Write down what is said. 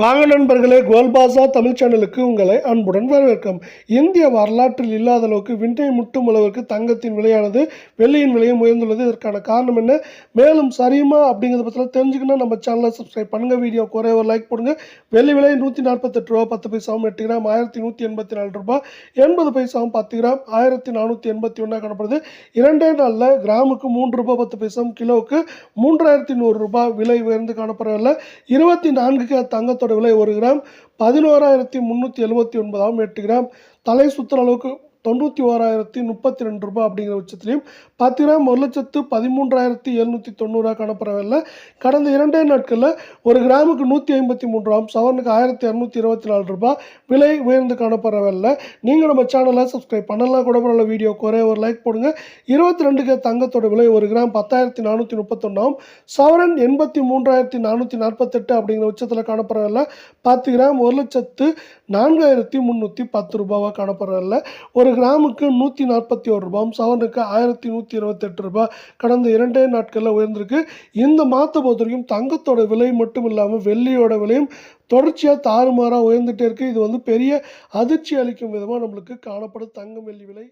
வாங்க நண்பர்களே கோல்பாசா தமிழ் சேனலுக்கு உங்களை அன்புடன் வரவேற்கும். இந்திய வரலாற்றில் இல்லாத அளவுக்கு விண்டை முட்டும் அளவிற்கு தங்கத்தின் விலையானது வெள்ளியின் விலையும் உயர்ந்துள்ளது. இதற்கான காரணம் என்ன? மேலும் சரியுமா அப்படிங்கிறத பற்றி தெரிஞ்சுக்கணும் நம்ம சேனலை சப்ஸ்கிரைப் பண்ணுங்கள் வீடியோ குறைய ஒரு லைக் போடுங்க. வெள்ளி விலை நூற்றி நாற்பத்தெட்டு ரூபா பத்து பைசாவும் எட்டு கிராம் ஆயிரத்தி நூற்றி எண்பத்தி நாலு ரூபாய் எண்பது பைசாவும் பத்து கிராம் ஆயிரத்தி நானூற்றி எண்பத்தி ஒன்றா காணப்படுது. இரண்டே நாளில் கிராமுக்கு மூன்று ரூபாய் பத்து பைசாவும் கிலோவுக்கு மூன்றாயிரத்தி நூறு ரூபாய் விலை உயர்ந்து காணப்படவில்லை இருபத்தி நான்குக்கு தங்கத்தோட விலை ஒரு கிராம் பதினோராயிரத்தி முந்நூற்றி எழுபத்தி ஒன்பதாம் எட்டு கிராம். தலை சுற்றுற அளவுக்கு தொண்ணூற்றி ஓராயிரத்தி முப்பத்தி ரெண்டு ரூபாய் அப்படிங்கிற பட்சத்துலையும் பத்து கிராம் ஒரு லட்சத்து பதிமூன்றாயிரத்தி எழுநூற்றி தொண்ணூறுரூவா காணப்படவில்லை கடந்த இரண்டே நாட்களில் ஒரு கிராமுக்கு நூற்றி ஐம்பத்தி மூன்று ரூபாய் சவரனுக்கு ஆயிரத்தி இரநூத்தி இருபத்தி நாலு ரூபாய் விலை உயர்ந்து காணப்படவில்லை நீங்கள் நம்ம சேனலை சப்ஸ்கிரைப் பண்ணலாம். கூட பரவாயில்ல வீடியோ குறைய ஒரு லைக் போடுங்க. இருபத்தி ரெண்டுக்கு தங்கத்தோட விலை ஒரு கிராம் பத்தாயிரத்தி நானூற்றி முப்பத்தொன்னாம் சவரன் எண்பத்தி மூன்றாயிரத்தி நானூற்றி நாற்பத்தெட்டு அப்படிங்கிற உச்சத்தில் காணப்படவில்லை பத்து கிராம் ஒரு லட்சத்து நான்காயிரத்தி முந்நூற்றி பத்து ரூபாவாக காணப்படவில்லை ஒரு கிராமுக்கு நூற்றி நாற்பத்தி ஒரு ரூபாயும் சவனுக்கு ஆயிரத்தி நூற்றி இருபத்தெட்டு ரூபாய் கடந்த இரண்டே நாட்களில் உயர்ந்திருக்கு. இந்த மாதத்தை பொறுத்த வரைக்கும் தங்கத்தோட விலை மட்டும் இல்லாமல் வெள்ளியோட விலையும் தொடர்ச்சியாக தாறுமாறாக உயர்ந்துகிட்டே இருக்குது இது வந்து பெரிய அதிர்ச்சி அளிக்கும் விதமாக நம்மளுக்கு காணப்படும் தங்கம் வெள்ளி விலை.